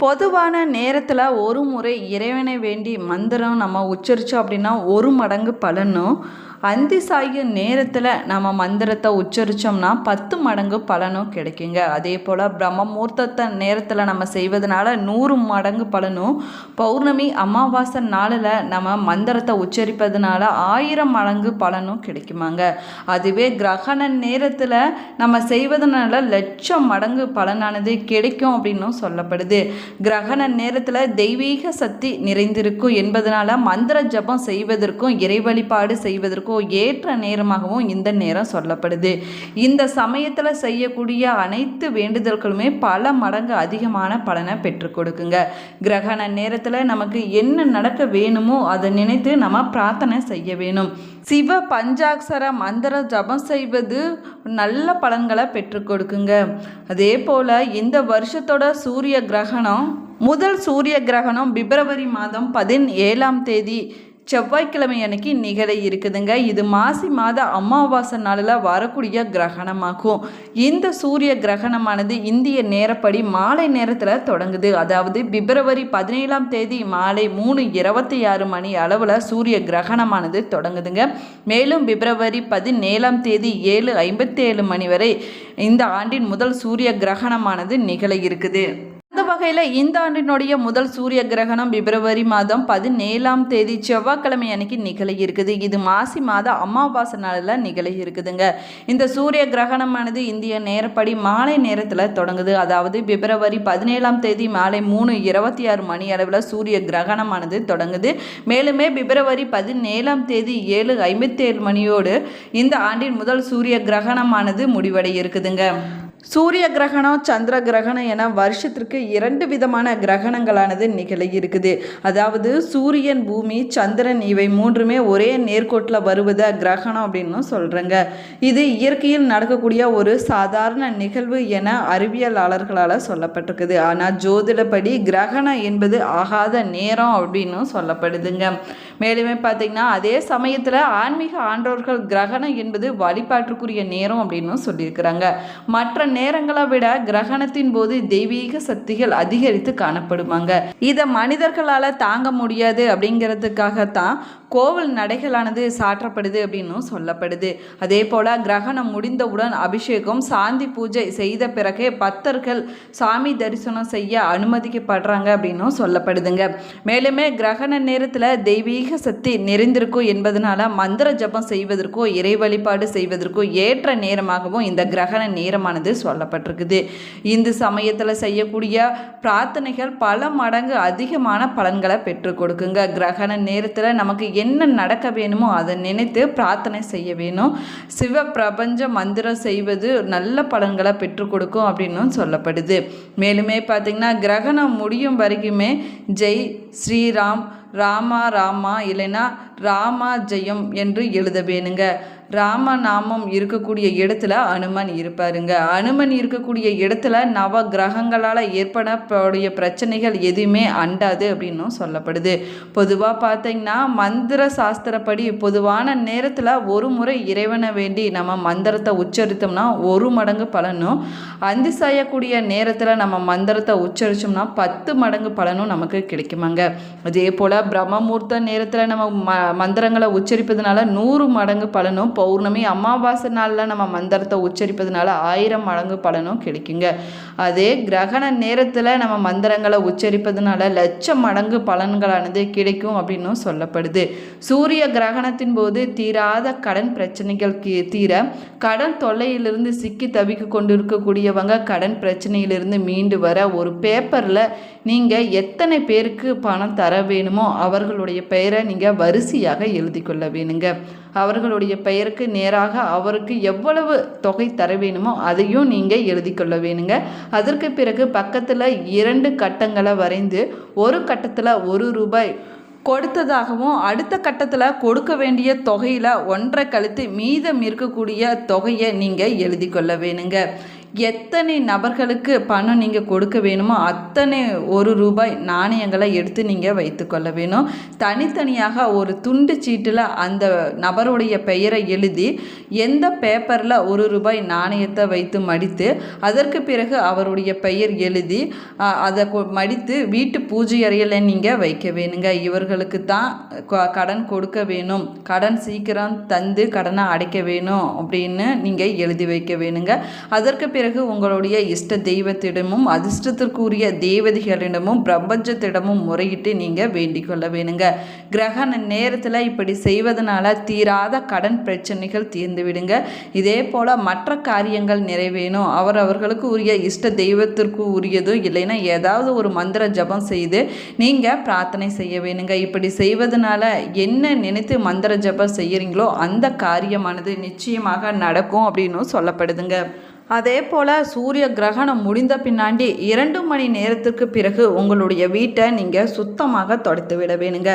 பொதுவான நேரத்தில் ஒரு முறை இறைவனை வேண்டி மந்திரம் நம்ம உச்சரித்தோம் அப்படின்னா ஒரு மடங்கு பலனும் அந்தி சாயும் நேரத்தில் நம்ம மந்திரத்தை உச்சரித்தோம்னா பத்து மடங்கு பலனும் கிடைக்குங்க. அதே போல் பிரம்ம முகூர்த்தத்தை நேரத்தில் நம்ம செய்வதனால நூறு மடங்கு பலனும் பௌர்ணமி அமாவாசை நாளில் நம்ம மந்திரத்தை உச்சரிப்பதனால ஆயிரம் மடங்கு பலனும் கிடைக்குமாங்க. அதுவே கிரகண நேரத்தில் நம்ம செய்வதனால லட்சம் மடங்கு பலனானது கிடைக்கும் அப்படின்னும் சொல்லப்படுது. கிரகண நேரத்தில் தெய்வீக சக்தி நிறைந்திருக்கும் என்பதனால மந்திர ஜபம் செய்வதற்கும் இறை வழிபாடு செய்வதற்கும் ஏற்ற நேரமாகவும் இந்த நேரம் சொல்லப்படுது. இந்த சமயத்தில் செய்யக்கூடிய அனைத்து வேண்டுதல்களுமே பல மடங்கு அதிகமான பலனை பெற்றுக் கொடுக்குங்க. கிரகண நேரத்தில் நமக்கு என்ன நடக்க வேணுமோ அதை நினைத்து நம்ம பிரார்த்தனை செய்ய வேணும். சிவ பஞ்சாட்சர மந்திர ஜபம் செய்வது நல்ல பலன்களை பெற்றுக் கொடுக்குங்க. அதே போல் இந்த வருஷத்தோட சூரிய கிரகணம் முதல் சூரிய கிரகணம் பிப்ரவரி மாதம் பதினேழாம் தேதி செவ்வாய்க்கிழமை அன்னைக்கு நிகழ இருக்குதுங்க. இது மாசி மாத அமாவாசை நாளில் வரக்கூடிய கிரகணமாகும். இந்த சூரிய கிரகணமானது இந்திய நேரப்படி மாலை நேரத்தில் தொடங்குது. அதாவது பிப்ரவரி பதினேழாம் தேதி மாலை மூணு இருபத்தி ஆறு மணி அளவில் சூரிய கிரகணமானது தொடங்குதுங்க. மேலும் பிப்ரவரி பதினேழாம் தேதி ஏழு ஐம்பத்தி ஏழு மணி வரை இந்த ஆண்டின் முதல் சூரிய கிரகணமானது நிகழ இருக்குது. வகையில் இந்த ஆண்டினுடைய முதல் சூரிய கிரகணம் பிப்ரவரி மாதம் பதினேழாம் தேதி செவ்வாய்க்கிழமை அன்னைக்கு நிகழ இருக்குது. இது மாசி மாத அமாவாசை நாளில் நிகழ இருக்குதுங்க. இந்த சூரிய கிரகணமானது இந்திய நேரப்படி மாலை நேரத்தில் தொடங்குது. அதாவது பிப்ரவரி பதினேழாம் தேதி மாலை மூணு இருபத்தி ஆறு மணி அளவில் சூரிய கிரகணமானது தொடங்குது. மேலுமே பிப்ரவரி பதினேழாம் தேதி ஏழு ஐம்பத்தி ஏழு மணியோடு இந்த ஆண்டின் முதல் சூரிய கிரகணமானது முடிவடைய இருக்குதுங்க சூரிய கிரகணம் சந்திர கிரகணம் என வருஷத்திற்கு இரண்டு விதமான கிரகணங்களானது நிகழ இருக்குது. அதாவது சூரியன் பூமி சந்திரன் இவை மூன்றுமே ஒரே நேர்கோட்டில் வருவதை கிரகணம் அப்படின்னு சொல்கிறேங்க இது இயற்கையில் நடக்கக்கூடிய ஒரு சாதாரண நிகழ்வு என அறிவியலாளர்களால் சொல்லப்பட்டிருக்குது. ஆனால் ஜோதிடப்படி கிரகணம் என்பது ஆகாத நேரம் அப்படின்னு சொல்லப்படுதுங்க. மேலுமே பார்த்தீங்கன்னா அதே சமயத்தில் ஆன்மீக ஆண்டோர்கள் கிரகணம் என்பது வழிபாட்டுக்குரிய நேரம் அப்படின்னு சொல்லியிருக்கிறாங்க. மற்ற நேரங்களை விட கிரகணத்தின் போது தெய்வீக சக்திகள் அதிகரித்து காணப்படுமாங்க இதை மனிதர்களால் தாங்க முடியாது அப்படிங்கிறதுக்காகத்தான் கோவில் நடைகளானது சாற்றப்படுது அப்படின்னும் சொல்லப்படுது. அதே போல் கிரகணம் முடிந்தவுடன் அபிஷேகம் சாந்தி பூஜை செய்த பிறகே பக்தர்கள் சாமி தரிசனம் செய்ய அனுமதிக்கப்படுறாங்க அப்படின்னும் சொல்லப்படுதுங்க. மேலுமே கிரகண நேரத்தில் தெய்வீக சக்தி நிறைந்திருக்கும் என்பதனால மந்திர ஜபம் செய்வதற்கோ இறை வழிபாடு செய்வதற்கோ ஏற்ற நேரமாகவும் இந்த கிரகண நேரமானது சொல்லப்பட்டிருக்குது. இந்த சமயத்தில் செய்யக்கூடிய பிரார்த்தனைகள் பல மடங்கு அதிகமான பலன்களை பெற்றுக் கொடுக்குங்க. கிரகண நேரத்தில் நமக்கு என்ன நடக்க வேணுமோ அதை நினைத்து பிரார்த்தனை செய்ய வேணும். சிவ பிரபஞ்ச மந்திரம் செய்வது நல்ல பலன்களை பெற்றுக் கொடுக்கும் அப்படின்னும் சொல்லப்படுது. மேலுமே பார்த்திங்கன்னா கிரகணம் முடியும் வரைக்குமே ஜெய் ஸ்ரீராம் ராமா ராமா இல்லைன்னா ராமா ஜெயம் என்று எழுத வேணுங்க. ராமநாமம் இருக்கக்கூடிய இடத்துல அனுமன் இருப்பாருங்க. அனுமன் இருக்கக்கூடிய இடத்துல நவ கிரகங்களால் ஏற்படக்கூடிய பிரச்சனைகள் எதுவுமே அண்டாது அப்படின்னும் சொல்லப்படுது. பொதுவாக பார்த்தீங்கன்னா மந்திர சாஸ்திரப்படி பொதுவான நேரத்தில் ஒரு முறை இறைவனை வேண்டி நம்ம மந்திரத்தை உச்சரித்தோம்னா ஒரு மடங்கு பலனும் அந்தி செய்யக்கூடிய நேரத்தில் நம்ம மந்திரத்தை உச்சரித்தோம்னா பத்து மடங்கு பலனும் நமக்கு கிடைக்குமாங்க. அதே போல் பிரம்மமூர்த்த நேரத்தில் நம்ம ம மந்திரங்களை உச்சரிப்பதனால நூறு மடங்கு பலனும் பௌர்ணமி அமாவாசை நாளில் நம்ம மந்திரத்தை உச்சரிப்பதனால ஆயிரம் மடங்கு பலனும் கிடைக்குங்க. அதே கிரகண நேரத்தில் நம்ம மந்திரங்களை உச்சரிப்பதனால லட்சம் மடங்கு பலன்களானது கிடைக்கும் அப்படின்னும் சொல்லப்படுது. சூரிய கிரகணத்தின் போது தீராத கடன் பிரச்சனைகள் கீ- தீர கடன் தொல்லையிலிருந்து சிக்கி தவிக்க கொண்டிருக்கக்கூடியவங்க கடன் பிரச்சனையிலிருந்து மீண்டு வர ஒரு பேப்பரில் நீங்கள் எத்தனை பேருக்கு பணம் தர வேணுமோ அவர்களுடைய பெயரை நீங்கள் வரிசையாக எழுதி கொள்ள வேணுங்க. அவர்களுடைய பெயருக்கு நேராக அவருக்கு எவ்வளவு தொகை தர வேணுமோ அதையும் நீங்கள் எழுதி கொள்ள வேணுங்க. அதற்கு பிறகு பக்கத்தில் இரண்டு கட்டங்களை வரைந்து ஒரு கட்டத்தில் ஒரு ரூபாய் கொடுத்ததாகவும் அடுத்த கட்டத்தில் கொடுக்க வேண்டிய தொகையில் ஒன்றை கழித்து மீதம் இருக்கக்கூடிய தொகையை நீங்கள் எழுதி கொள்ள வேணுங்க. எத்தனை நபர்களுக்கு பணம் நீங்கள் கொடுக்க வேணுமோ அத்தனை ஒரு ரூபாய் நாணயங்களை எடுத்து நீங்கள் வைத்துக்கொள்ள வேணும். தனித்தனியாக ஒரு துண்டு சீட்டில் அந்த நபருடைய பெயரை எழுதி எந்த பேப்பரில் ஒரு ரூபாய் நாணயத்தை வைத்து மடித்து அதற்கு பிறகு அவருடைய பெயர் எழுதி அதை கொ- மடித்து வீட்டு பூஜை அறையில் நீங்கள் வைக்க வேணுங்க. இவர்களுக்கு தான் க- கடன் கொடுக்க வேணும். கடன் சீக்கிரம் தந்து கடனை அடைக்க வேணும் அப்படின்னு நீங்கள் எழுதி வைக்க வேணுங்க. அதற்கு பிறகு பிறகு உங்களுடைய இஷ்ட தெய்வத்திடமும் அதிர்ஷ்டத்திற்குரிய தேவதைகளிடமும் பிரபஞ்சத்திடமும் முறையிட்டு நீங்கள் வேண்டிக் கொள்ள வேணுங்க. கிரகண நேரத்தில் இப்படி செய்வதனால தீராத கடன் பிரச்சனைகள் தீர்ந்து விடுங்க. இதே போல் மற்ற காரியங்கள் நிறைவேணும். அவர் அவர்களுக்கு உரிய இஷ்ட தெய்வத்திற்கு உரியதோ இல்லைன்னா ஏதாவது ஒரு மந்திர ஜபம் செய்து நீங்கள் பிரார்த்தனை செய்ய வேணுங்க. இப்படி செய்வதனால என்ன நினைத்து மந்திர ஜபம் செய்கிறீங்களோ அந்த காரியமானது நிச்சயமாக நடக்கும் அப்படின்னு சொல்லப்படுதுங்க. அதே போல் சூரிய கிரகணம் முடிந்த பின்னாடி இரண்டு மணி நேரத்திற்கு பிறகு உங்களுடைய வீட்டை நீங்கள் சுத்தமாக தொடத்து விட வேணுங்க.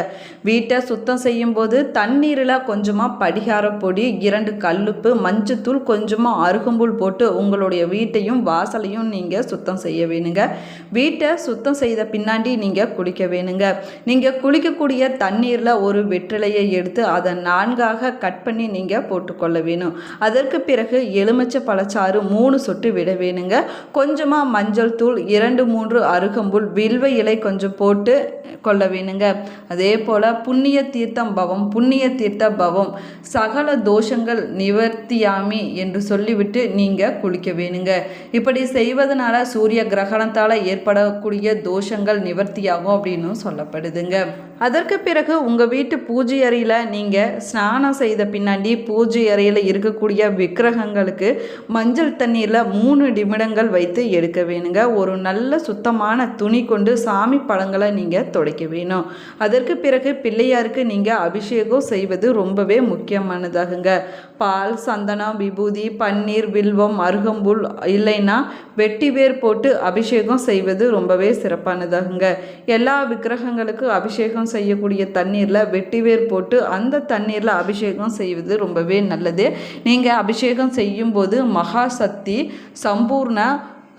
வீட்டை சுத்தம் செய்யும்போது தண்ணீரில் கொஞ்சமாக படிகார பொடி இரண்டு கல்லுப்பு மஞ்சத்தூள் கொஞ்சமாக அருகம்புல் போட்டு உங்களுடைய வீட்டையும் வாசலையும் நீங்கள் சுத்தம் செய்ய வேணுங்க. வீட்டை சுத்தம் செய்த பின்னாடி நீங்கள் குளிக்க வேணுங்க. நீங்கள் குளிக்கக்கூடிய தண்ணீரில் ஒரு வெற்றிலையை எடுத்து அதை நான்காக கட் பண்ணி நீங்கள் போட்டுக்கொள்ள வேணும். அதற்கு பிறகு எலுமிச்சை பழச்சாறு மூ மூணு சொட்டு விட வேணுங்க. கொஞ்சமாக மஞ்சள் தூள் இரண்டு மூன்று அருகம்புல் வில்வ இலை கொஞ்சம் போட்டு கொள்ள வேணுங்க. அதே போல் புண்ணிய தீர்த்தம் பவம் புண்ணிய தீர்த்த பவம் சகல தோஷங்கள் நிவர்த்தியாமி என்று சொல்லிவிட்டு நீங்கள் குளிக்க வேணுங்க. இப்படி செய்வதனால சூரிய கிரகணத்தால் ஏற்படக்கூடிய தோஷங்கள் நிவர்த்தியாகும் அப்படின்னு சொல்லப்படுதுங்க. அதற்கு பிறகு உங்கள் வீட்டு பூஜை அறையில் நீங்கள் ஸ்நானம் செய்த பின்னாடி பூஜை அறையில் இருக்கக்கூடிய விக்கிரகங்களுக்கு மஞ்சள் தண்ணீரில் மூணு நிமிடங்கள் வைத்து எடுக்க வேணுங்க. ஒரு நல்ல சுத்தமான துணி கொண்டு சாமி பழங்களை நீங்கள் துடைக்க வேணும். அதற்கு பிறகு பிள்ளையாருக்கு நீங்கள் அபிஷேகம் செய்வது ரொம்பவே முக்கியமானதாகுங்க. பால் சந்தனம் விபூதி பன்னீர் வில்வம் அருகம்புல் இல்லைன்னா வெட்டிவேர் போட்டு அபிஷேகம் செய்வது ரொம்பவே சிறப்பானதாகுங்க. எல்லா விக்கிரகங்களுக்கும் அபிஷேகம் செய்யக்கூடிய தண்ணீரில் வெட்டிவேர் போட்டு அந்த தண்ணீரில் அபிஷேகம் செய்வது ரொம்பவே நல்லது. நீங்கள் அபிஷேகம் செய்யும்போது மகா சக்தி சம்பூர்ண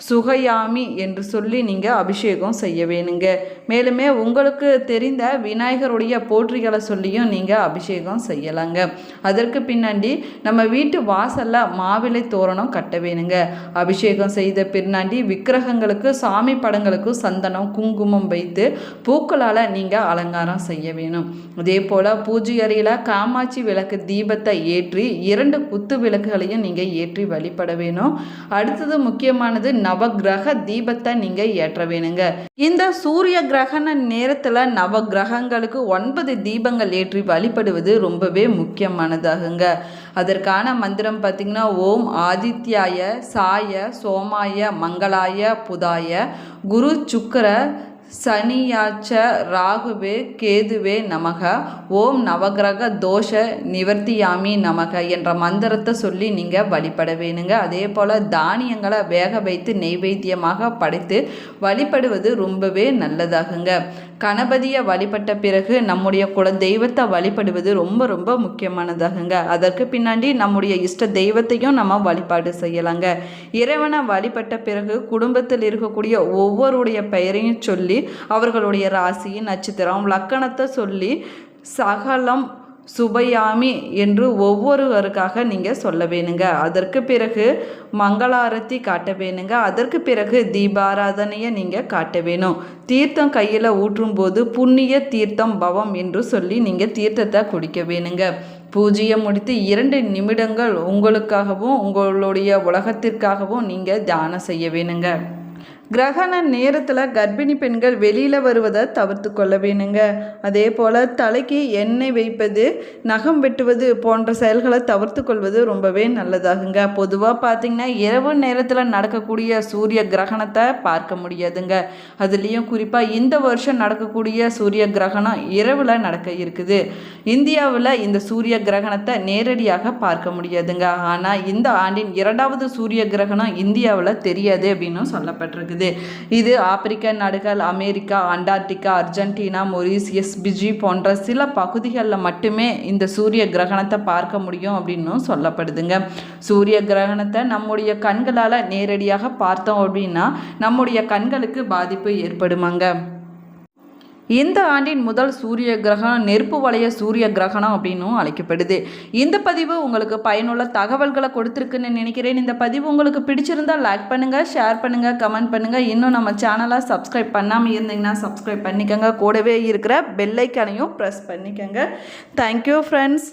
சுகயாமி என்று சொல்லி நீங்கள் அபிஷேகம் செய்ய வேணுங்க. மேலுமே உங்களுக்கு தெரிந்த விநாயகருடைய போற்றிகளை சொல்லியும் நீங்கள் அபிஷேகம் செய்யலாங்க. அதற்கு பின்னாடி நம்ம வீட்டு வாசலில் மாவிலை தோரணம் கட்ட வேணுங்க. அபிஷேகம் செய்த பின்னாடி விக்கிரகங்களுக்கு சாமி படங்களுக்கு சந்தனம் குங்குமம் வைத்து பூக்களால் நீங்கள் அலங்காரம் செய்ய வேணும். அதே போல் பூஜை அறையில் காமாட்சி விளக்கு தீபத்தை ஏற்றி இரண்டு குத்து விளக்குகளையும் நீங்கள் ஏற்றி வழிபட வேணும். அடுத்தது முக்கியமானது நவக்கிரக தீபத்தை நீங்கள் ஏற்ற வேணுங்க. இந்த சூரிய கிரகண நேரத்தில் நவகிரகங்களுக்கு ஒன்பது தீபங்கள் ஏற்றி வழிபடுவது ரொம்பவே முக்கியமானதாகுங்க. அதற்கான மந்திரம் பார்த்திங்கன்னா ஓம் ஆதித்யாய சாய சோமாய மங்களாய புதாய குரு சுக்கர சனியாச்ச ராகுவே கேதுவே நமக. ஓம் நவகிரக தோஷ நிவர்த்தியாமி நமக என்ற மந்திரத்தை சொல்லி நீங்கள் வழிபட வேணுங்க. அதே போல் தானியங்களை வேக வைத்து நெய்வேத்தியமாக படைத்து வழிபடுவது ரொம்பவே நல்லதாகுங்க. கணபதியை வழிபட்ட பிறகு நம்முடைய குல தெய்வத்தை வழிபடுவது ரொம்ப ரொம்ப முக்கியமானதாகுங்க. அதற்கு பின்னாடி நம்முடைய இஷ்ட தெய்வத்தையும் நம்ம வழிபாடு செய்யலாங்க. இறைவனை வழிபட்ட பிறகு குடும்பத்தில் இருக்கக்கூடிய ஒவ்வொருடைய பெயரையும் சொல்லி அவர்களுடைய ராசி நட்சத்திரம் லக்கணத்தை சொல்லி சகலம் சுபயாமி என்று ஒவ்வொருவருக்காக நீங்கள் சொல்ல வேணுங்க. அதற்கு பிறகு மங்களாரத்தி காட்ட வேணுங்க. அதற்கு பிறகு தீபாராதனையை நீங்கள் காட்ட வேணும். தீர்த்தம் கையில் ஊற்றும்போது புண்ணிய தீர்த்தம் பவம் என்று சொல்லி நீங்கள் தீர்த்தத்தை குடிக்க வேணுங்க. பூஜையை முடித்து இரண்டு நிமிடங்கள் உங்களுக்காகவும் உங்களுடைய உலகத்திற்காகவும் நீங்கள் தியானம் செய்ய வேணுங்க. கிரகண நேரத்தில் கர்ப்பிணி பெண்கள் வெளியில் வருவதை தவிர்த்து கொள்ள வேணுங்க. அதே போல் தலைக்கு எண்ணெய் வைப்பது நகம் வெட்டுவது போன்ற செயல்களை தவிர்த்து கொள்வது ரொம்பவே நல்லதாகுங்க. பொதுவாக பார்த்திங்கன்னா இரவு நேரத்தில் நடக்கக்கூடிய சூரிய கிரகணத்தை பார்க்க முடியாதுங்க. அதுலேயும் குறிப்பாக இந்த வருஷம் நடக்கக்கூடிய சூரிய கிரகணம் இரவில் நடக்க இருக்குது. இந்தியாவில் இந்த சூரிய கிரகணத்தை நேரடியாக பார்க்க முடியாதுங்க. ஆனால் இந்த ஆண்டின் இரண்டாவது சூரிய கிரகணம் இந்தியாவில் தெரியாது அப்படின்னு சொல்லப்பட்டிருக்குது. வருகிறது இது ஆப்பிரிக்க நாடுகள் America Antarctica Argentina Mauritius Fiji போன்ற சில பகுதிகளில் மட்டுமே இந்த சூரிய கிரகணத்தை பார்க்க முடியும் அப்படின்னும் சொல்லப்படுதுங்க. சூரிய கிரகணத்தை நம்முடைய கண்களால் நேரடியாக பார்த்தோம் அப்படின்னா நம்முடைய கண்களுக்கு பாதிப்பு ஏற்படுமாங்க. இந்த ஆண்டின் முதல் சூரிய கிரகணம் நெருப்பு வளைய சூரிய கிரகணம் அப்படின்னும் அழைக்கப்படுது. இந்த பதிவு உங்களுக்கு பயனுள்ள தகவல்களை கொடுத்துருக்குன்னு நினைக்கிறேன். இந்த பதிவு உங்களுக்கு பிடிச்சிருந்தா லைக் பண்ணுங்கள் ஷேர் பண்ணுங்கள் கமெண்ட் பண்ணுங்கள் இன்னும் நம்ம சேனலை சப்ஸ்கிரைப் பண்ணாமல் இருந்தீங்கன்னா சப்ஸ்கிரைப் பண்ணிக்கோங்க. கூடவே இருக்கிற பெல்லைக்கனையும் ப்ரெஸ் பண்ணிக்கோங்க. Thank you friends